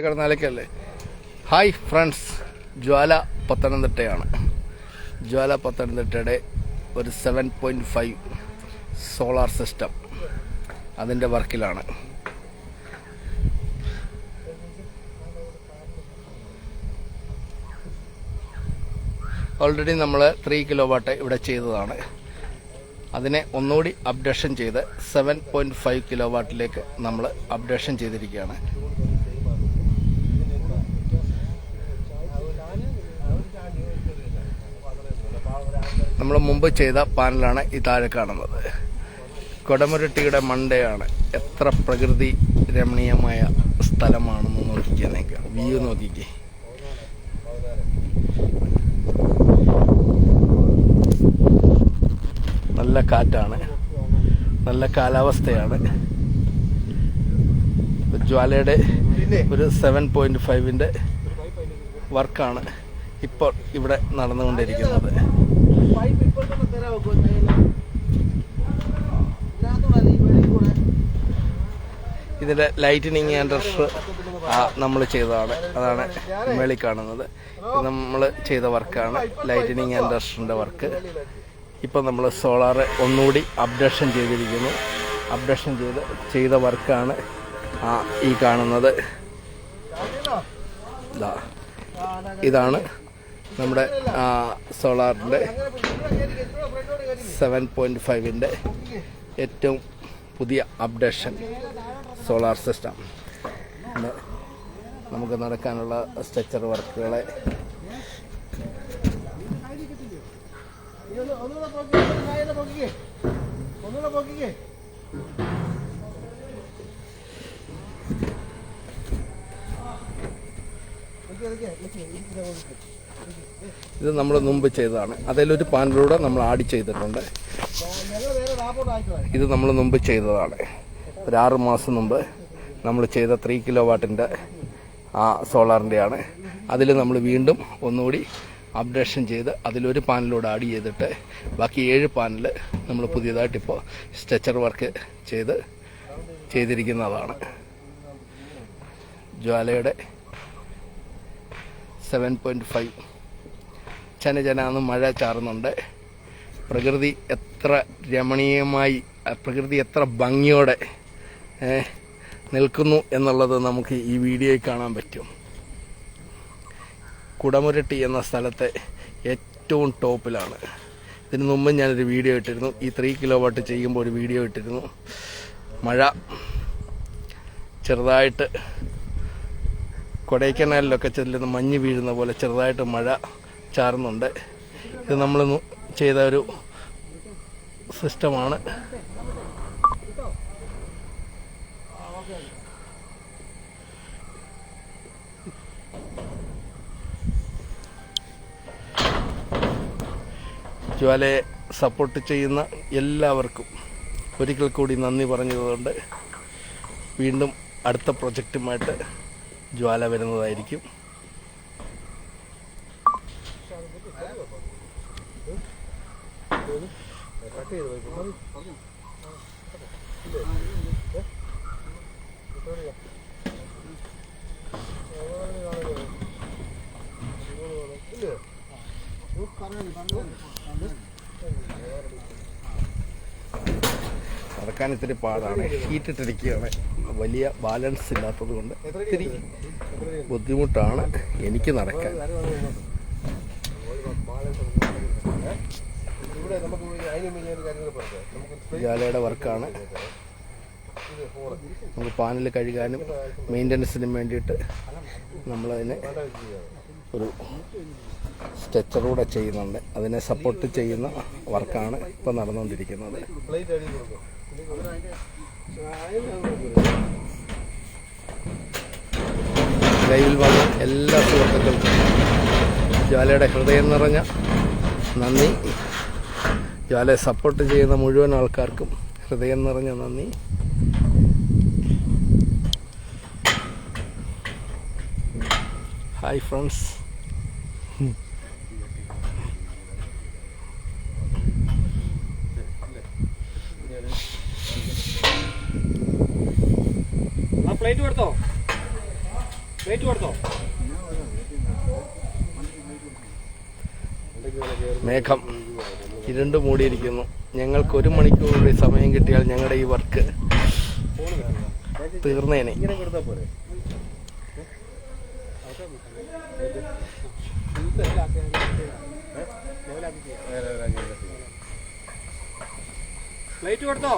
കിടന്നാലേക്കല്ലേ hi friends ജ്വാല പത്തനംതിട്ടയാണ്. ജ്വാല പത്തനംതിട്ടയുടെ ഒരു seven point five solar system അതിന്റെ വർക്കിലാണ്. ഓൾറെഡി നമ്മൾ ത്രീ കിലോ വാട്ട് ഇവിടെ ചെയ്തതാണ്. അതിനെ ഒന്നുകൂടി അപ്ഡേഷൻ ചെയ്ത് സെവൻ പോയിന്റ് ഫൈവ് കിലോ വാട്ടിലേക്ക് നമ്മൾ അപ്ഡേഷൻ ചെയ്തിരിക്കുകയാണ്. നമ്മൾ മുമ്പ് ചെയ്ത പാനലാണ് ഈ താഴെ കാണുന്നത്. കൊടമുരട്ടിയുടെ മണ്ടയാണ് എത്ര പ്രകൃതി രമണീയമായ സ്ഥലമാണെന്ന് നോക്കിക്കേ നിങ്ങൾക്ക് വ്യൂ നോക്കിക്കേ. നല്ല കാറ്റാണ്. നല്ല കാലാവസ്ഥയാണ്. ജ്വാലയുടെ ഒരു സെവൻ പോയിന്റ് ഫൈവിന്റെ വർക്കാണ് ഇപ്പോൾ ഇവിടെ നടന്നുകൊണ്ടിരിക്കുന്നത്. ഇതിന്റെ ലൈറ്റനിങ് ആൻഡ് നമ്മൾ ചെയ്തതാണ്. അതാണ് മേളിൽ കാണുന്നത്. നമ്മൾ ചെയ്ത വർക്കാണ്. ലൈറ്റനിങ് ആൻഡ് ഡസ്റ്ററിന്റെ വർക്ക്. ഇപ്പം നമ്മൾ സോളാർ ഒന്നുകൂടി അപ്ഡേഷൻ ചെയ്തിരിക്കുന്നു. അപ്ഡേഷൻ ചെയ്ത് ചെയ്ത വർക്കാണ് ഈ കാണുന്നത്. ഇതാണ് നമ്മുടെ സോളാറിന്റെ സെവൻ പോയിന്റ് ഫൈവിന്റെ ഏറ്റവും പുതിയ അപ്ഡേഷൻ സോളാർ സിസ്റ്റം. നമുക്ക് നടക്കാനുള്ള സ്ട്രക്ചർ വർക്കുകളെ ഒന്നുകൂടെ ഒന്നുകൂടെ പൊക്കിക്കേ നിൽക്ക് നിൽക്ക് നിൽക്ക് ഇതിനെ പൊക്കിക്കേ. ഇത് നമ്മൾ മുമ്പ് ചെയ്തതാണ്. അതിലൊരു പാനലൂടെ നമ്മൾ ആഡ് ചെയ്തിട്ടുണ്ട്. ഇത് നമ്മൾ മുമ്പ് ചെയ്തതാണ്. ഒരു ആറ് മാസം മുമ്പ് നമ്മൾ ചെയ്ത ത്രീ കിലോ വാട്ടിന്റെ ആ സോളാറിന്റെയാണ് അതിൽ നമ്മൾ വീണ്ടും ഒന്നുകൂടി അപ്ഡേഷൻ ചെയ്ത് അതിലൊരു പാനലൂടെ ആഡ് ചെയ്തിട്ട് ബാക്കി ഏഴ് പാനൽ നമ്മൾ പുതിയതായിട്ടിപ്പോൾ സ്ട്രെച്ചർ വർക്ക് ചെയ്ത് ചെയ്തിരിക്കുന്നതാണ്. ജ്വാലയുടെ സെവൻ പോയിന്റ് ഫൈവ് ചനചനാന്ന് മഴ ചാറുന്നുണ്ട്. പ്രകൃതി എത്ര രമണീയമായി പ്രകൃതി എത്ര ഭംഗിയോടെ നിൽക്കുന്നു എന്നുള്ളത് നമുക്ക് ഈ വീഡിയോയിൽ കാണാൻ പറ്റും. കുടമുരട്ടി എന്ന സ്ഥലത്തെ ഏറ്റവും ടോപ്പിലാണ്. ഇതിനു മുമ്പ് ഞാനൊരു വീഡിയോ ഇട്ടിരുന്നു. ഈ ത്രീ കിലോ വാട്ട് ചെയ്യുമ്പോൾ ഒരു വീഡിയോ ഇട്ടിരുന്നു. മഴ ചെറുതായിട്ട് കൊടൈക്കനാലിലൊക്കെ ചെല്ലുന്ന മഞ്ഞ് വീഴുന്ന പോലെ ചെറുതായിട്ട് മഴ ചാറുന്നുണ്ട്. ഇത് നമ്മൾ ചെയ്ത ഒരു സിസ്റ്റമാണ്. ജ്വാലയെ സപ്പോർട്ട് ചെയ്യുന്ന എല്ലാവർക്കും ഒരിക്കൽ കൂടി നന്ദി പറഞ്ഞതുകൊണ്ട് വീണ്ടും അടുത്ത പ്രൊജക്റ്റുമായിട്ട് ജ്വാല വരുന്നതായിരിക്കും. നടക്കാൻ ഇത്തിരി പാടാണ്. ഹീറ്റ് ഇട്ടിരിക്കുകയാണ്. വലിയ ബാലൻസ് ഇല്ലാത്തത് കൊണ്ട് ഇത്തിരി ബുദ്ധിമുട്ടാണ് എനിക്ക് നടക്കാൻ. ജാലയുടെ വർക്കാണ്. നമുക്ക് പാനൽ കഴുകാനും മെയിന്റനൻസിനും വേണ്ടിയിട്ട് നമ്മളതിനെ ഒരു സ്ട്രെച്ചറൂടെ ചെയ്യുന്നുണ്ട്. അതിനെ സപ്പോർട്ട് ചെയ്യുന്ന വർക്കാണ് ഇപ്പം നടന്നുകൊണ്ടിരിക്കുന്നത്. ലൈവിൽ വന്ന എല്ലാ സുഹൃത്തുക്കൾക്കും ജ്വാലയുടെ ഹൃദയം നിറഞ്ഞ നന്ദി. ജ്വാലയെ സപ്പോർട്ട് ചെയ്യുന്ന മുഴുവൻ ആൾക്കാർക്കും ഹൃദയം നിറഞ്ഞ നന്ദി. ഹായ് ഫ്രണ്ട്സ് ആ പ്ലേറ്റ് കൊടുത്തോ? വെയിറ്റ് കൊടുത്തോ? മേഘം ഇരുണ്ട് മൂടിയിരിക്കുന്നു. ഞങ്ങൾക്ക് ഒരു മണിക്കൂർ കൂടി സമയം കിട്ടിയാൽ ഞങ്ങളുടെ ഈ വർക്ക് തീർന്നേനെ. ഇങ്ങനെ കൊടുത്താൽ പോരെ. ലൈറ്റ് കൊടുത്തോ?